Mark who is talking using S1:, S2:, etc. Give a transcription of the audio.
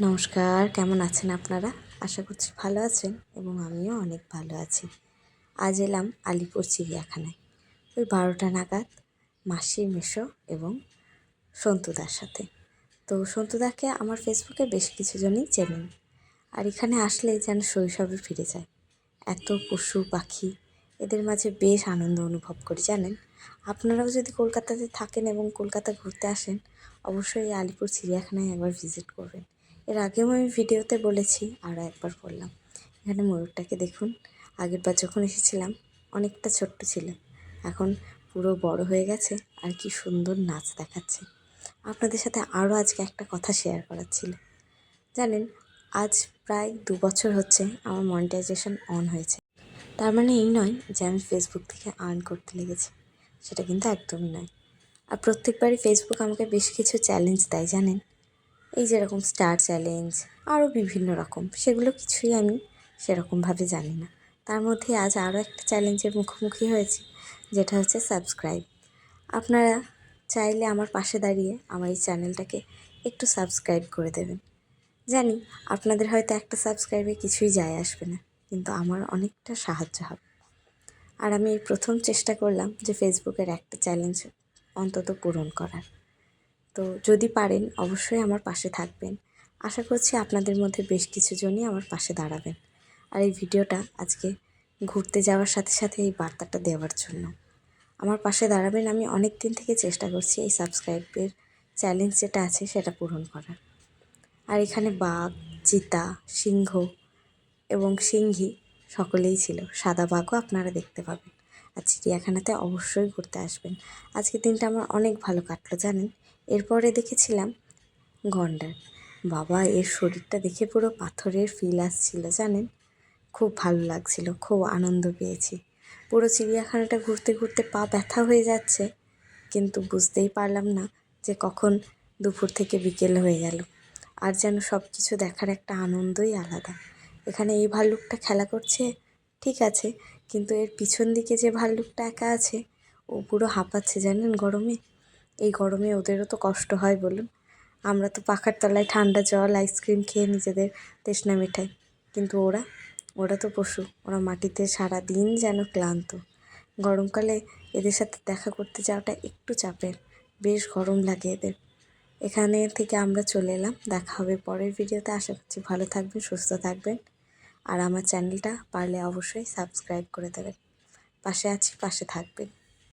S1: নমস্কার, কেমন আছেন আপনারা? আশা করছি ভালো আছেন এবং আমিও অনেক ভালো আছি। আজ এলাম আলিপুর চিড়িয়াখানায়। ওই বারোটা নাগাদ মাসি মেশো এবং সন্তুদার সাথে। তো সন্তুদাকে আমার ফেসবুকে বেশ কিছু জনই চেনেন। আর এখানে আসলে যেন শৈশবে ফিরে যায়। এত পশু, পাখি, এদের মাঝে বেশ আনন্দ অনুভব করি, জানেন? আপনারাও যদি কলকাতাতে থাকেন এবং কলকাতা ঘুরতে আসেন, অবশ্যই আলিপুর চিড়িয়াখানায় একবার ভিজিট করবেন। এর আগেও আমি ভিডিওতে বলেছি আরও একবার বললাম। এখানে ময়ূরটাকে দেখুন আগের বার যখন এসেছিলাম, অনেকটা ছোট্ট ছিল। এখন পুরো বড় হয়ে গেছে, আর কি সুন্দর নাচ দেখাচ্ছে। আপনাদের সাথে আরও আজকে একটা কথা শেয়ার করার ছিল। জানেন, আজ প্রায় দু বছর হচ্ছে আমার মনিটাইজেশন অন হয়েছে। তার মানে এই নয় যে আমি ফেসবুক থেকে আর্ন করতে লেগেছি, সেটা কিন্তু একদমই নয়। আর প্রত্যেকবারই ফেসবুক আমাকে বেশ কিছু চ্যালেঞ্জ দেয়, জানেন? এই যেরকম স্টার চ্যালেঞ্জ আরও বিভিন্ন রকম, সেগুলো কিছুই আমি সেরকমভাবে জানি না। তার মধ্যে আজ আরও একটা চ্যালেঞ্জের মুখোমুখি হয়েছি, যেটা হচ্ছে সাবস্ক্রাইব আপনারা চাইলে আমার পাশে দাঁড়িয়ে আমার এই চ্যানেলটাকে একটু সাবস্ক্রাইব করে দেবেন। জানি আপনাদের হয়তো একটা সাবস্ক্রাইবে কিছুই যায় আসবে না, কিন্তু আমার অনেকটা সাহায্য হবে। আর আমি এই প্রথম চেষ্টা করলাম যে ফেসবুকের একটা চ্যালেঞ্জ অন্তত পূরণ করার। তো যদি পারেন, অবশ্যই আমার পাশে থাকবেন। আশা করছি আপনাদের মধ্যে বেশ কিছু জনই আমার পাশে দাঁড়াবেন। আর এই ভিডিওটা আজকে ঘুরতে যাওয়ার সাথে সাথে এই বার্তাটা দেওয়ার জন্য। আমার পাশে দাঁড়াবেন আমি অনেক দিন থেকে চেষ্টা করছি এই সাবস্ক্রাইবের চ্যালেঞ্জ যেটা আছে সেটা পূরণ করার। আর এখানে বাঘ, চিতা, সিংহ এবং সিংহী সকলেই ছিল। সাদা বাঘও আপনারা দেখতে পাবেন। আর চিড়িয়াখানাতে অবশ্যই ঘুরতে আসবেন। আজকে দিনটা আমার অনেক ভালো কাটলো, জানেন? এরপরে দেখেছিলাম গন্ডার। বাবা, এর শরীরটা দেখে পুরো পাথরের ফিল আসছিল, জানেন? খুব ভালো লাগছিল, খুব আনন্দ পেয়েছি। পুরো চিড়িয়াখানাটা ঘুরতে ঘুরতে পা ব্যথা হয়ে যাচ্ছে, কিন্তু বুঝতেই পারলাম না যে কখন দুপুর থেকে বিকেল হয়ে গেল। আর যেন সব কিছু দেখার একটা আনন্দই আলাদা। এখানে এই ভাল্লুকটা খেলা করছে, ঠিক আছে, কিন্তু এর পিছন দিকে যে ভাল্লুকটা একা আছে, ও পুরো হাঁপাচ্ছে, জানেন গরমে? এই গরমে ওদেরও তো কষ্ট হয় বলুন। আমরা তো পাখার তলায় ঠান্ডা জল, আইসক্রিম খেয়ে নিজেদের তৃষ্ণা মেটাই। কিন্তু ওরা ওরা তো পশু, ওরা মাটিতে সারা দিন যেন ক্লান্ত। গরমকালে এদের সাথে দেখা করতে যাওয়াটা একটু চাপের, বেশ গরম লাগে এদের। এখানে থেকে আমরা চলে এলাম, দেখা হবে পরের ভিডিওতে। আশা করছি ভালো থাকবেন, সুস্থ থাকবেন। আর আমার চ্যানেলটা পারলে অবশ্যই সাবস্ক্রাইব করে দেবেন। পাশে আছি, পাশে থাকবেন।